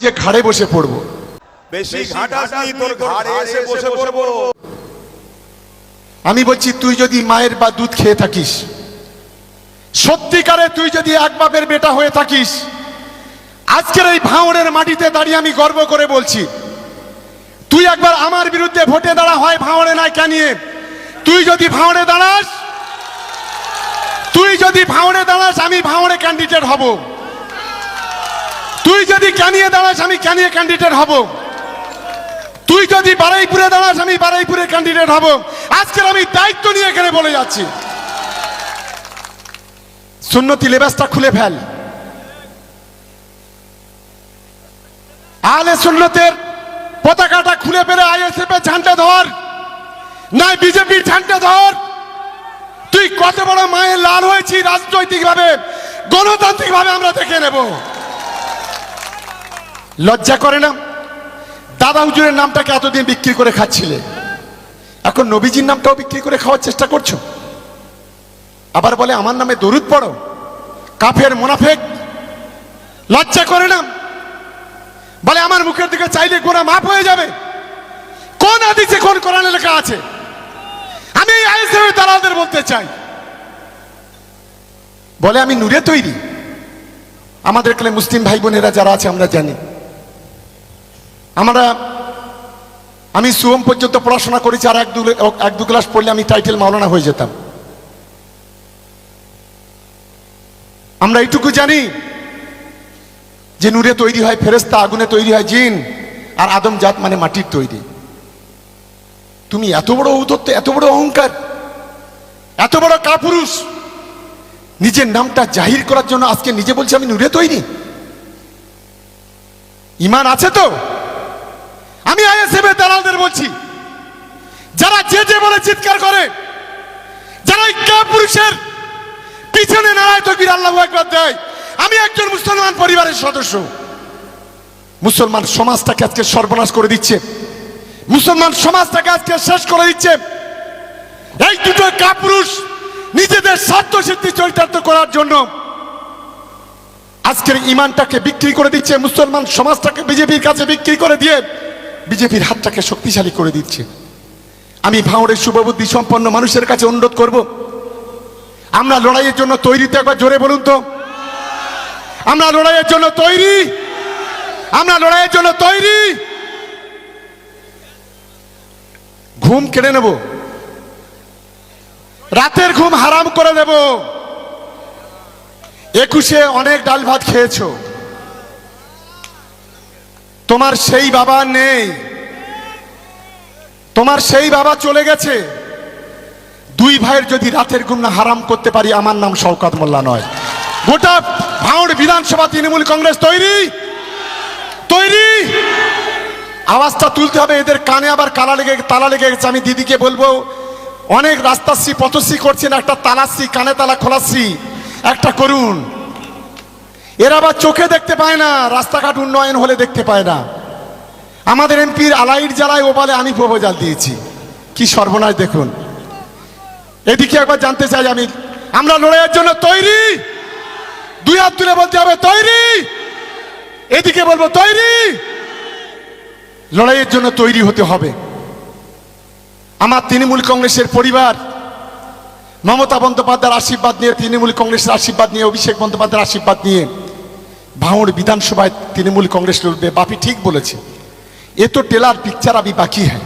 যে ঘাড়ে বসে পড়ব। বেশি ঘাটাসনি তোর ঘাড়ে এসে বসে পড়ব। আমি বলছি তুই যদি মায়ের বা দুধ খেয়ে থাকিস সত্যিকারে তুই যদি এক বাপের বেটা হয়ে থাকিস আজকের এই ভাঙড়ের মাটিতে দাঁড়িয়ে আমি গর্ব করে বলছি তুই একবার আমার বিরুদ্ধে ভোটে দাঁড়া হয় ভাঙড়ে নাই কানিয়ে তুই যদি ভাঙড়ে দাঁড়াস তুই যদি ভাঙড়ে দাঁড়াস আমি ভাঙড়ে ক্যান্ডিডেট হব। তুই যদি ক্যানিয়ে দাঁড়াস, আমি ক্যানিয়ে ক্যান্ডিডেট হব। তুই যদি বারাইপুরে দাঁড়াস, আমি বারাইপুরে ক্যান্ডিডেট হব। আজকের আমি দায়িত্ব নিয়ে এখানে বলে যাচ্ছি। সুন্নতি লেবাসটা খুলে ফেল। আলে সুন্নতের পতাকাটা খুলে ফেলে আইএসএফ এর ঝান্ডা ধর। না বিজেপির ঝান্ডা ধর। তুই কত বড় মায়ের লাল হয়েছি রাজনৈতিক ভাবে গণতান্ত্রিক ভাবে আমরা দেখে নেব। লজ্জা করে না? দাদা হুজুরের নামটাকে এতদিন বিক্রি করে খাচ্ছিলে। এখন নবীজির নামটাও বিক্রি করে খাওয়ার চেষ্টা করছ। আবার বলে, আমার নামে দরুদ পড়ো, কাফের মোনাফেক। লজ্জা করে না? বলে, আমার মুখের দিকে চাইলে গোড়া মাপ হয়ে যাবে। কোন আদিছে কোন কোরআনে লেখা আছে? আমি এই দালালদের বলতে চাই। বলে, আমি নূরে তৈরি। আমাদের এখানে মুসলিম ভাই বোনেরা যারা আছে, আমরা জানি। আমরা, আমি সুয়ম পর্যন্ত পড়াশোনা করেছি আর এক দু এক দু ক্লাস পড়লে আমি টাইটেল মাওলানা হয়ে যেতাম। আমরা এইটুকু জানি যে নূরে তৈরি হয় ফেরেস্তা আগুনে তৈরি হয় জিন, আর আদম জাত মানে মাটির তৈরি। তুমি এত বড় ঔদত্ত এত বড় অহংকার, এত বড় কাপুরুষ, নিজের নামটা জাহির করার জন্য আজকে নিজে বলছে আমি নূরে তৈরি। ইমান আছে তো আমি আইএসএফ এর দালালদের বলছি। যারা যে যে বলে চিৎকার করে, যারা এই কাপুরুষের পিছনে নারায় তকবির আল্লাহ একবার দেয়, আমি একজন মুসলমান পরিবারের সদস্য। মুসলমান সমাজটাকে আজকে সর্বনাশ করে দিচ্ছে। মুসলমান সমাজটাকে আজকে শেষ করে দিচ্ছে। এই দুটো কাপুরুষ নিজেদের স্বার্থ সিদ্ধি চরিতার্থ করার জন্য আজকের ইমানটাকে বিক্রি করে দিচ্ছে। মুসলমান সমাজটাকে বিজেপির কাছে বিক্রি করে দিয়ে বিজেপির হাতটাকে শক্তিশালী করে দিচ্ছে। আমি ভাঁড়ের শুভবুদ্ধি সম্পন্ন মানুষের কাছে অনুরোধ করব। আমরা লড়াইয়ের জন্য তৈরি তো একবার জোরে বলুন তো। আমরা লড়াইয়ের জন্য তৈরি। আমরা লড়াইয়ের জন্য তৈরি। ঘুম কেড়ে নেব। রাতের ঘুম হারাম করে দেব। একুশে অনেক ডাল ভাত খেয়েছো। তোমার সেই বাবা নেই। তোমার সেই বাবা চলে গেছে। দুই ভাইয়ের যদি রাতের না হারাম করতে পারি, আমার নাম শওকাত মোল্লা নয়। গোটা ভাঙড় বিধানসভা তৃণমূল কংগ্রেস তৈরি? তৈরি? আওয়াজটা তুলতে হবে, এদের কানে আবার কালা লেগে, তালা লেগে গেছে। আমি দিদিকে বলব, অনেক রাস্তাশ্রী, পথশ্রী করছেন, একটা তালাশ্রী, কানে তালা খোলাশ্রী। একটা করুন। এরা আবার চোখে দেখতে পায় না, রাস্তাঘাট উন্নয়ন হলে দেখতে পায় না। আমাদের এমপির আলাইট জ্বালায় ও বলে আমি প্রপোজাল দিয়েছি। কি সর্বনাশ দেখুন। এদিকে একবার জানতে চাই আমি, আমরা লড়াইয়ের জন্য তৈরি? দুই হাত তুলে বলতে হবে, তৈরি! এদিকে বলব, তৈরি! লড়াইয়ের জন্য তৈরি হতে হবে। আমার তৃণমূল কংগ্রেসের পরিবার, মমতা বন্দ্যোপাধ্যায়ের আশীর্বাদ নিয়ে, তৃণমূল কংগ্রেসের আশীর্বাদ নিয়ে, অভিষেক বন্দ্যোপাধ্যায়ের আশীর্বাদ নিয়ে ভাঙড় বিধানসভায় তৃণমূল কংগ্রেস লড়বে বাপি ঠিক বলেছে। এ তো টেলার পিকচার আমি বাকি হ্যাঁ।